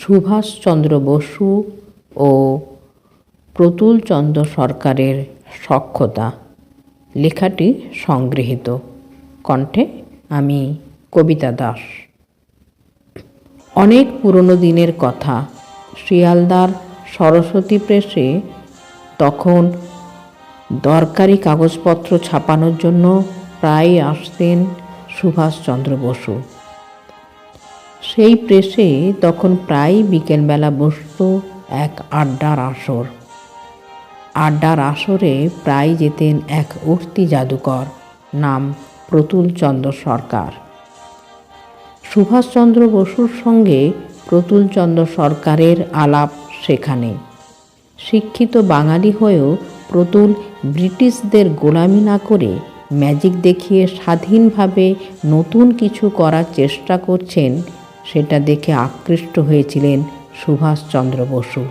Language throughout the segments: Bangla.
সুভাষচন্দ্র বসু ও প্রতুলচন্দ্র সরকারের সক্ষতা লেখাটি সংগৃহীত। কণ্ঠে আমি কবিতা দাস। অনেক পুরনো দিনের কথা, শিয়ালদার সরস্বতী প্রেসে তখন দরকারি কাগজপত্র ছাপানোর জন্য প্রায় আসতেন সুভাষচন্দ্র বসু। সেই প্রেসে তখন প্রায় বিকেলবেলা বসত এক আড্ডার আসর। আড্ডার আসরে প্রায় যেতেন এক উঠতি জাদুকর, নাম প্রতুলচন্দ্র সরকার। সুভাষচন্দ্র বসুর সঙ্গে প্রতুলচন্দ্র সরকারের আলাপ সেখানে। শিক্ষিত বাঙালি হয়েও প্রতুল ব্রিটিশদের গোলামি না করে ম্যাজিক দেখিয়ে স্বাধীনভাবে নতুন কিছু করার চেষ্টা করছেন সেটা দেখে আকৃষ্ট হয়েছিলেন সুভাষচন্দ্র বসু।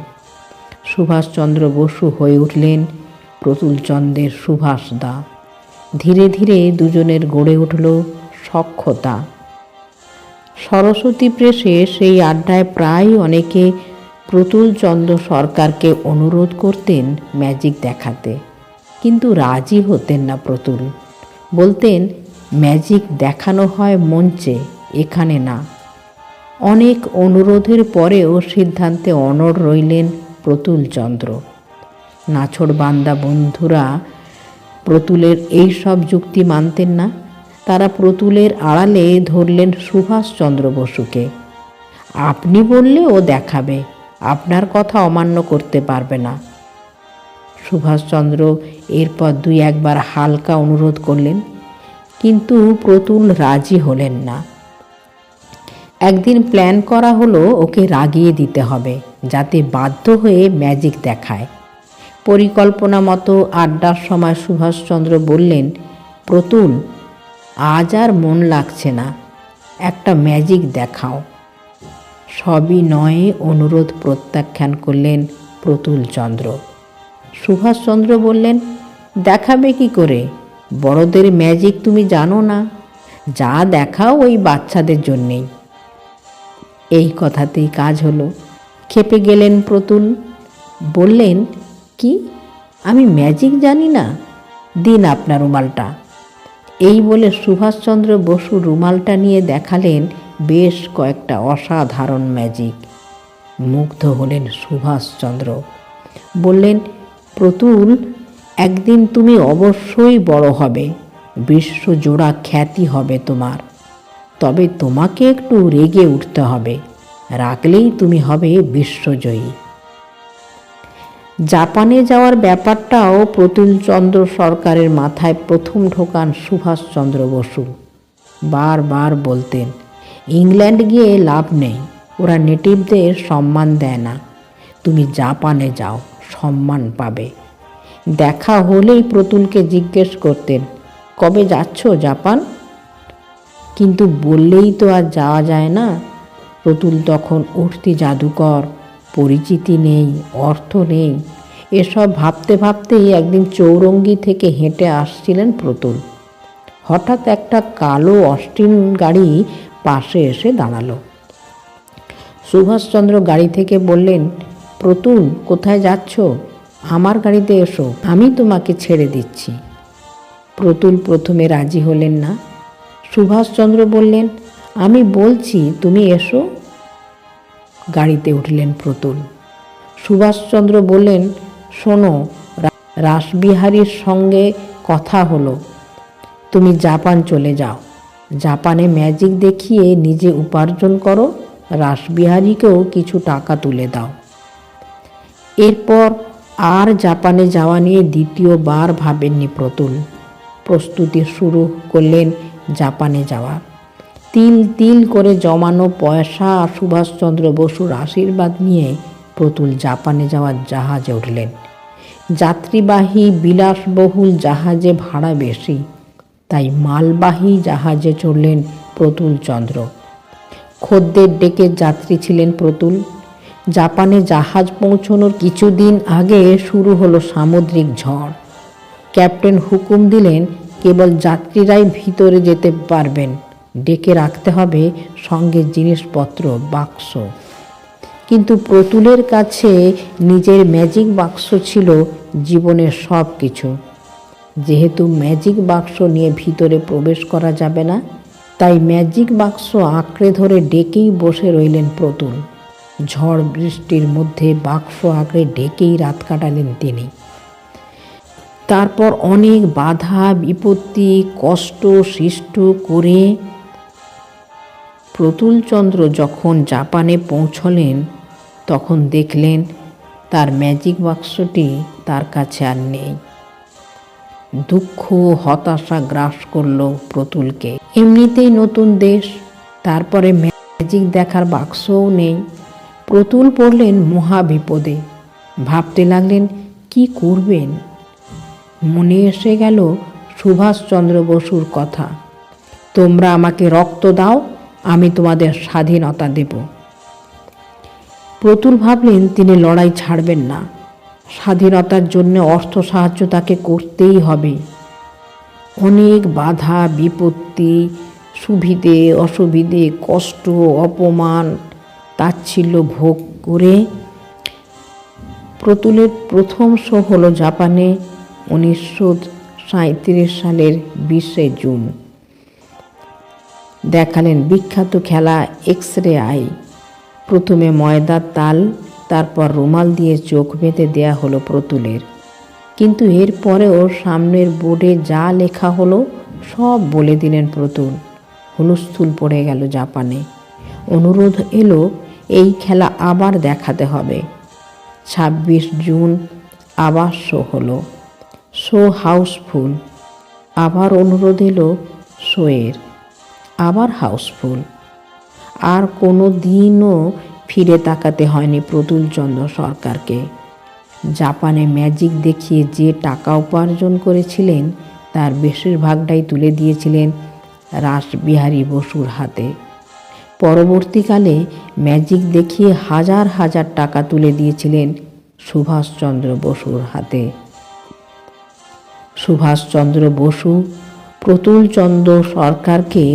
সুভাষচন্দ্র বসু হয়ে উঠলেন প্রতুলচন্দ্রের সুভাষদা। ধীরে ধীরে দুজনের গড়ে উঠল সক্ষতা। সরস্বতী প্রেসে সেই আড্ডায় প্রায় অনেকে প্রতুলচন্দ্র সরকারকে অনুরোধ করতেন ম্যাজিক দেখাতে। কিন্তু রাজি হতেন না প্রতুল। বলতেন, ম্যাজিক দেখানো হয় মঞ্চে, এখানে না। অনেক অনুরোধের পরেও সিদ্ধান্তে অনড় রইলেন প্রতুলচন্দ্র নাছড় বান্দা বন্ধুরা, প্রতুলের এই সব যুক্তি মানতেন না। তারা প্রতুলের আড়ালে ধরলেন সুভাষচন্দ্র বসুকে। আপনি বললে ও দেখাবে, আপনার কথা অমান্য করতে পারবে না। সুভাষচন্দ্র এরপর দুই একবার হালকা অনুরোধ করলেন, কিন্তু প্রতুল রাজি হলেন না। একদিন প্ল্যান করা হলো ওকে রাগিয়ে দিতে হবে, যাতে বাধ্য হয়ে ম্যাজিক দেখায়। পরিকল্পনা মতো আড্ডার সময় সুভাষচন্দ্র বললেন, প্রতুল, আজ আর মন লাগছে না, একটা ম্যাজিক দেখাও। সবই নয়ে অনুরোধ প্রত্যাখ্যান করলেন প্রতুলচন্দ্র। সুভাষচন্দ্র বললেন, দেখাবে কি করে? বড়দের ম্যাজিক তুমি জানো না। যা দেখাও ওই বাচ্চাদের জন্যেই। এই কথাতেই কাজ হলো। খেপে গেলেন প্রতুল। বললেন, কি? আমি ম্যাজিক জানি না? দিন আপনার রুমালটা। এই বলে সুভাষচন্দ্র বসু রুমালটা নিয়ে দেখালেন বেশ কয়েকটা অসাধারণ ম্যাজিক। মুগ্ধ হলেন সুভাষচন্দ্র। বললেন, প্রতুল, একদিন তুমি অবশ্যই বড় হবে। বিশ্বজোড়া খ্যাতি হবে তোমার। তবে তোমাকে একটু রেগে উঠতে হবে। রাখলেই তুমি হবে বিশ্বজয়ী। জাপানে যাওয়ার ব্যাপারটাও প্রতুলচন্দ্র সরকারের মাথায় প্রথম ঢোকান সুভাষচন্দ্র বসু। বারবার বলতেন, ইংল্যান্ড গিয়ে লাভ নেই, ওরা নেটিভদের সম্মান দেয় না। তুমি জাপানে যাও, সম্মান পাবে। দেখা হলেই প্রতুলকে জিজ্ঞেস করতেন, কবে যাচ্ছ জাপান? কিন্তু বললেই তো আর যাওয়া যায় না। প্রতুল তখন উঠতি জাদুকর, পরিচিতি নেই, অর্থ নেই। এসব ভাবতে ভাবতেই একদিন চৌরঙ্গি থেকে হেঁটে আসছিলেন প্রতুল। হঠাৎ একটা কালো অস্টিন গাড়ি পাশে এসে দাঁড়াল। সুভাষচন্দ্র গাড়ি থেকে বললেন, প্রতুল, কোথায় যাচ্ছ? আমার গাড়িতে এসো, আমি তোমাকে ছেড়ে দিচ্ছি। প্রতুল প্রথমে রাজি হলেন না। সুভাষচন্দ্র বললেন, আমি বলছি, তুমি এসো। গাড়িতে উঠলেন প্রতুল। সুভাষচন্দ্র বললেন, শোনো রাসবিহারীর সঙ্গে কথা হলো। তুমি জাপান চলে যাও। জাপানে ম্যাজিক দেখিয়ে নিজে উপার্জন করো। রাসবিহারীকেও কিছু টাকা তুলে দাও। এরপর আর জাপানে যাওয়া নিয়ে দ্বিতীয়বার ভাবেননি প্রতুল। প্রস্তুতি শুরু করলেন জাপানে যাওয়া। তিল তিল করে জমানো পয়সা আর সুভাষচন্দ্র বসুর আশীর্বাদ নিয়ে প্রতুল জাপানে যাওয়ার জাহাজে উঠলেন। যাত্রীবাহী বিলাসবহুল জাহাজে ভাড়া বেশি, তাই মালবাহী জাহাজে চড়লেন প্রতুল চন্দ্র। খদ্দের ডেকে যাত্রী ছিলেন প্রতুল। জাপানে জাহাজ পৌঁছনোর কিছুদিন আগে শুরু হলো সামুদ্রিক ঝড়। ক্যাপ্টেন হুকুম দিলেন কেবল যাত্রীরাই ভিতরে যেতে পারবেন। ডেকে রাখতে হবে সঙ্গে জিনিসপত্র, বাক্স। কিন্তু প্রতুলের কাছে নিজের ম্যাজিক বাক্স ছিল জীবনের সব কিছু যেহেতু ম্যাজিক বাক্স নিয়ে ভিতরে প্রবেশ করা যাবে না, তাই ম্যাজিক বাক্স আঁকড়ে ধরে ডেকেই বসে রইলেন প্রতুল। ঝড় বৃষ্টির মধ্যে বাক্স আঁকড়ে ডেকেই রাত কাটালেন তিনি। তারপর অনেক বাধা, বিপত্তি, কষ্ট সৃষ্ট করে প্রতুলচন্দ্র যখন জাপানে পৌঁছলেন, তখন দেখলেন তার ম্যাজিক বাক্সটি তার কাছে আর নেই। দুঃখ, হতাশা গ্রাস করল প্রতুলকে। এমনিতেই নতুন দেশ, তারপরে ম্যাজিক দেখার বাক্সও নেই। প্রতুল পড়লেন মহা বিপদে ভাবতে লাগলেন, কি করবেন? মনে এসে গেল সুভাষচন্দ্র বসুর কথা। তোমরা আমাকে রক্ত দাও, আমি তোমাদের স্বাধীনতা দেব। প্রতুল ভাবলেন, তিনি লড়াই ছাড়বেন না। স্বাধীনতার জন্য অর্থ সাহায্য তাকে করতেই হবে। অনেক বাধা, বিপত্তি, সুবিধে, অসুবিধে, কষ্ট, অপমান, তাচ্ছিল্য ভোগ করে প্রতুলের প্রথম শো হলো জাপানে উনিশশো সালের বিশে জুন। দেখালেন বিখ্যাত খেলা এক্স রে আই। প্রথমে ময়দার তাল, তারপর রুমাল দিয়ে চোখ বেঁধে দেয়া হলো প্রতুলের। কিন্তু এরপরেও সামনের বোর্ডে যা লেখা হলো, সব বলে দিলেন প্রতুল। হুলস্থুল পড়ে গেল জাপানে। অনুরোধ এলো, এই খেলা আবার দেখাতে হবে। ছাব্বিশ জুন আবার শো হলো। Show house full. আবার অনুরোধ এলো শোয়ের আবার হাউসফুল। আর কোনো দিনও ফিরে তাকাতে হয়নি প্রতুলচন্দ্র সরকারকে। জাপানে ম্যাজিক দেখিয়ে যে টাকা উপার্জন করেছিলেন, তার বেশিরভাগটাই তুলে দিয়েছিলেন রাসবিহারী বসুর হাতে। পরবর্তীকালে ম্যাজিক দেখিয়ে হাজার হাজার টাকা তুলে দিয়েছিলেন সুভাষচন্দ্র বসুর হাতে। সুভাষচন্দ্র বসু প্রতুলচন্দ্র সরকারকে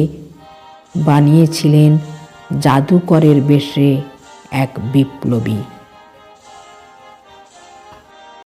বানিয়েছিলেন জাদুকরের বেশে এক বিপ্লবী।